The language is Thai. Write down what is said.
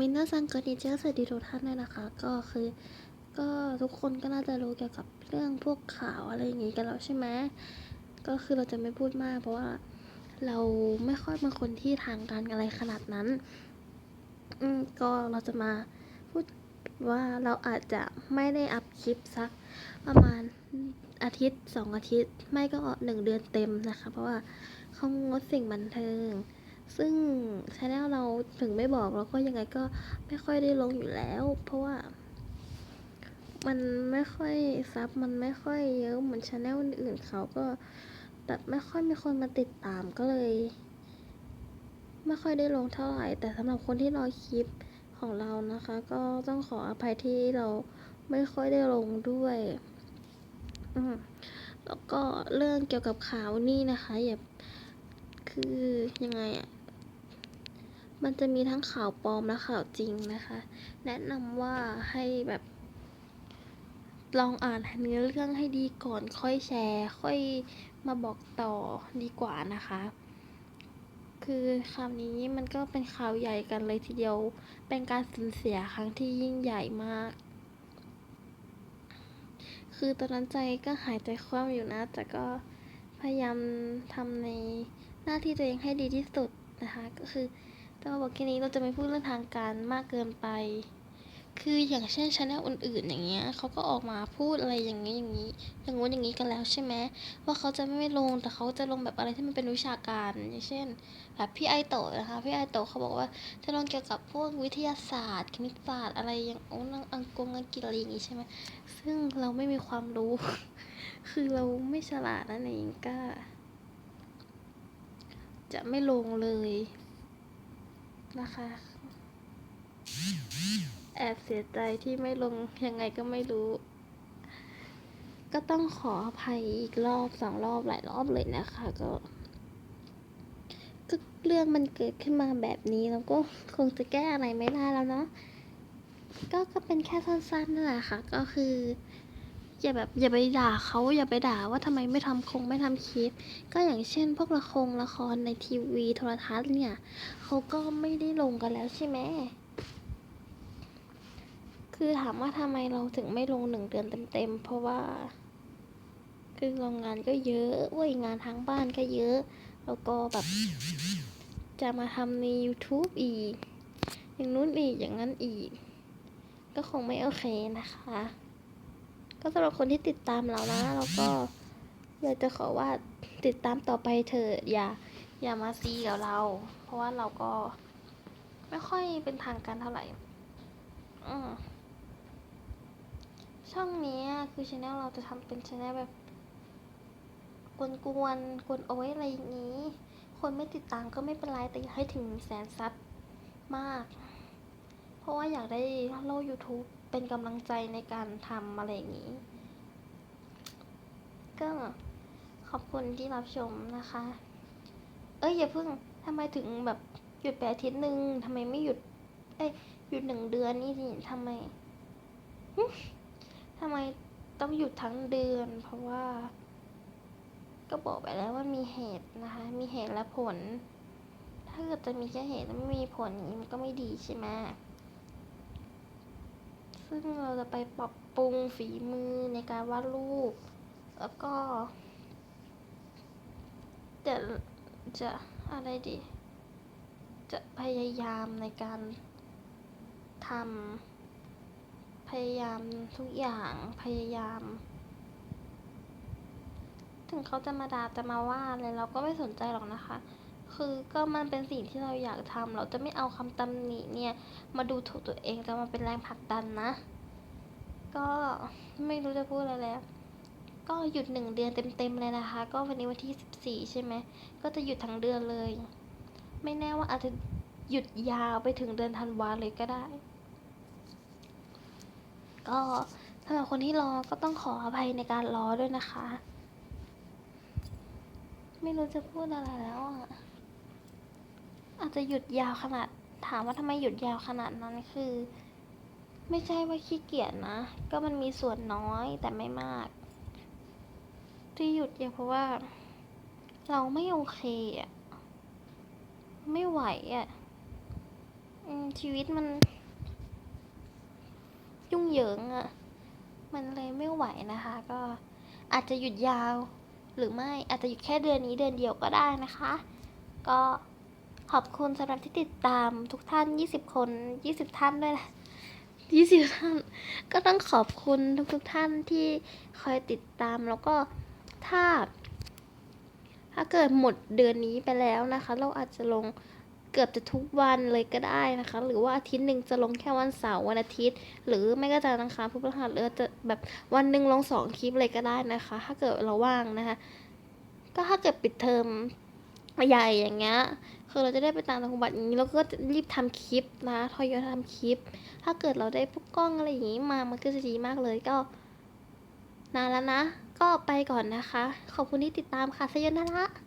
มินาซังกอนิเจอร์สวัสดีทุกท่านเลยนะคะ ก็คือก็ทุกคนก็น่าจะรู้เกี่ยวกับเรื่องพวกข่าวอะไรอย่างงี้กันแล้วใช่ไหมก็คือเราจะไม่พูดมาก เพราะว่าเราไม่ค่อยเป็นคนที่ทางการอะไรขนาดนั้น อืมก็เราจะมาพูดว่าเราอาจจะไม่ได้อัพคลิปสักประมาณอาทิตย์สองอาทิตย์ ไม่ก็หนึ่งเดือนเต็มนะคะ เพราะว่าเขางดสิ่งบันเทิง ซึ่งชาแนลเราถึงไม่บอกเราก็ยังไงก็ไม่ค่อยได้ลงอยู่แล้ว เพราะว่า มันไม่ค่อยซับมันไม่ค่อยเยอะเหมือนชาแนลอื่นๆเขาก็แบบไม่ค่อยมีคนมาติดตามก็เลย ไม่ค่อยได้ลงเท่าไหร่ แต่สำหรับคนที่รอคลิปของเรานะคะ ก็ต้องขออภัยที่เราไม่ค่อยได้ลงด้วยอืมแล้วก็เรื่องเกี่ยวกับข่าวนี่นะคะอย่า คือยังไงอะมันจะมีทั้งข่าวปลอมและข่าวจริงนะคะ แนะนำว่าให้แบบ ลองอ่านเนื้อเรื่องให้ดีก่อนค่อยแชร์ ค่อยมาบอกต่อดีกว่านะคะ คือคราวนี้มันก็เป็นข่าวใหญ่กันเลยทีเดียว เป็นการสูญเสียครั้งที่ยิ่งใหญ่มาก คือตอนนั้นใจก็หายใจคว่ำอยู่นะ แต่ก็พยายามทำใน หน้าที่ตัวเองให้ดีที่สุดนะคะ ก็คือแต่ว่าบอกแค่นี้เราจะไม่พูดเรื่องทางการมากเกินไป คืออย่างเช่นชาแนลอื่นๆ อย่างเงี้ยเขาก็ออกมาพูดอะไรอย่างนี้อย่างนี้ อย่างงู้นอย่างนี้กันแล้วใช่ไหมว่าเขาจะไม่ลงแต่เขาจะลงแบบอะไรที่มันเป็นวิชาการ อย่างเช่น แบบพี่ไอโตะนะคะพี่ไอโตะเขาบอกว่าจะลงเกี่ยวกับพวกวิทยาศาสตร์ คณิตศาสตร์อะไรอย่างโอ้นังอังกงอังกฤษอะไรอย่างงี้ใช่ไหมซึ่งเราไม่มีความรู้ คือเราไม่ฉลาดนั่นเองก็ จะไม่ลงเลยนะคะ แอบเสียใจที่ไม่ลงยังไงก็ไม่รู้ ก็ต้องขออภัยอีกรอบสองรอบหลายรอบเลยนะคะก็ก็เรื่องมันเกิดขึ้นมาแบบนี้แล้วก็คงจะแก้อะไรไม่ได้แล้วเนาะก็ก็เป็นแค่สั้นๆนั่นแหละค่ะ ก็คือ อย่าแบบอย่าไปด่าเขาอย่าไปด่าว่าทำไมไม่ทำคงไม่ทำคลิป ก็อย่างเช่น พวกละครละครในทีวีโทรทัศน์เนี่ยเขาก็ไม่ได้ลงกันแล้วใช่ไหมคือถามว่าทำไมเราถึงไม่ลงหนึ่งเดือนเต็มๆเพราะว่า คือโรงงานก็เยอะเว้ยงานทางบ้านก็เยอะ แล้วก็แบบ จะมาทำใน YouTube อีก อย่างนู้นอีกอย่างนั้นอีก ก็คงไม่โอเคนะคะ ก็สำหรับคนที่ติดตามเรานะเราก็อยากจะขอว่าติดตามต่อไปเถอะอย่าอย่ามาซีกับเรา เพราะว่าเราก็ไม่ค่อยเป็นทางการเท่าไหร่ อืมช่องนี้คือช anel เราจะทำเป็นช anel แบบกวนกวนๆกวนโอ้ยอะไรอย่างนี้ คนไม่ติดตามก็ไม่เป็นไร แต่อยากให้ถึงแสนซับมาก เพราะว่าอยากได้โลก YouTube เป็นกำลังใจในการทำอะไรอย่างนี้ ก็ขอบคุณที่รับชมนะคะ เอ้ยอย่าเพิ่งทำไมถึงแบบหยุดไปอาทิตย์หนึ่งทำไมไม่หยุด เอ้ยหยุดหนึ่งเดือนนี่สิทำไมทำไมต้องหยุดทั้งเดือน เพราะว่า ก็บอกไปแล้วว่ามีเหตุนะคะ มีเหตุและผล ถ้าเกิดจะมีแค่เหตุแล้วไม่มีผลนี้มันก็ไม่ดีใช่ไหม ซึ่งเราจะไปปรับปรุงฝีมือในการวาดรูป แล้วก็จะจะอะไรดี จะพยายามในการทำพยายามทุกอย่างพยายาม ถึงเขาจะมาด่าจะมาว่าอะไรเราก็ไม่สนใจหรอกนะคะ คือก็มันเป็นสิ่งที่เราอยากทำเราจะไม่เอาคำตำหนิเนี่ย มาดูถูกตัวเองจะมาเป็นแรงผลักดันนะ ก็ไม่รู้จะพูดอะไรแล้ว ก็หยุดหนึ่งเดือนเต็มๆเลยนะคะ ก็วันนี้วันที่สิบสี่ใช่ไหม ก็จะหยุดทั้งเดือนเลย ไม่แน่ว่าอาจจะหยุดยาวไปถึงเดือนธันวาเลยก็ได้ ก็สำหรับคนที่รอก็ต้องขออภัยในการรอด้วยนะคะ ไม่รู้จะพูดอะไรแล้วอะ อาจจะหยุดยาวขนาด ถามว่าทำไมหยุดยาวขนาดนั้นคือ ไม่ใช่ว่าขี้เกียจนะ ก็มันมีส่วนน้อยแต่ไม่มาก ที่หยุดเนี่ยเพราะว่า เราไม่โอเคอะไม่ไหวอะชีวิตมัน ยุ่งเหยิงอะ มันเลยไม่ไหวนะคะ ก็อาจจะหยุดยาว หรือไม่อาจจะหยุดแค่เดือนนี้เดือนเดียวก็ได้นะคะ ก็ ขอบคุณสำหรับที่ติดตามทุกท่าน 20 คน 20 ท่านด้วยนะ20 ท่าน ก็ต้องขอบคุณทุกๆท่านที่คอยติดตามแล้วก็ถ้า ถ้าเกิดหมดเดือนนี้ไปแล้วนะคะ เราอาจจะลงเกือบจะทุกวันเลยก็ได้นะคะ หรือว่าอาทิตย์หนึ่งจะลงแค่วันเสาร์วันอาทิตย์ หรือไม่ก็จะอังคารพุธพฤหัสหรือจะแบบวันหนึ่งลงสองคลิปเลยก็ได้นะคะ ถ้าเกิดเราว่างนะคะ ก็ถ้าเกิดปิดเทอม ใหญ่อย่างเงี้ยคือเราจะได้ไปต่างจังหวัดอย่างนี้เราก็รีบทำคลิปนะทอยอยทำคลิป ถ้าเกิดเราได้พวกกล้องอะไรอย่างนี้มามันก็จะดีมากเลยก็นานแล้วนะ ก็ไปก่อนนะคะ ขอบคุณที่ติดตามค่ะสยนาระ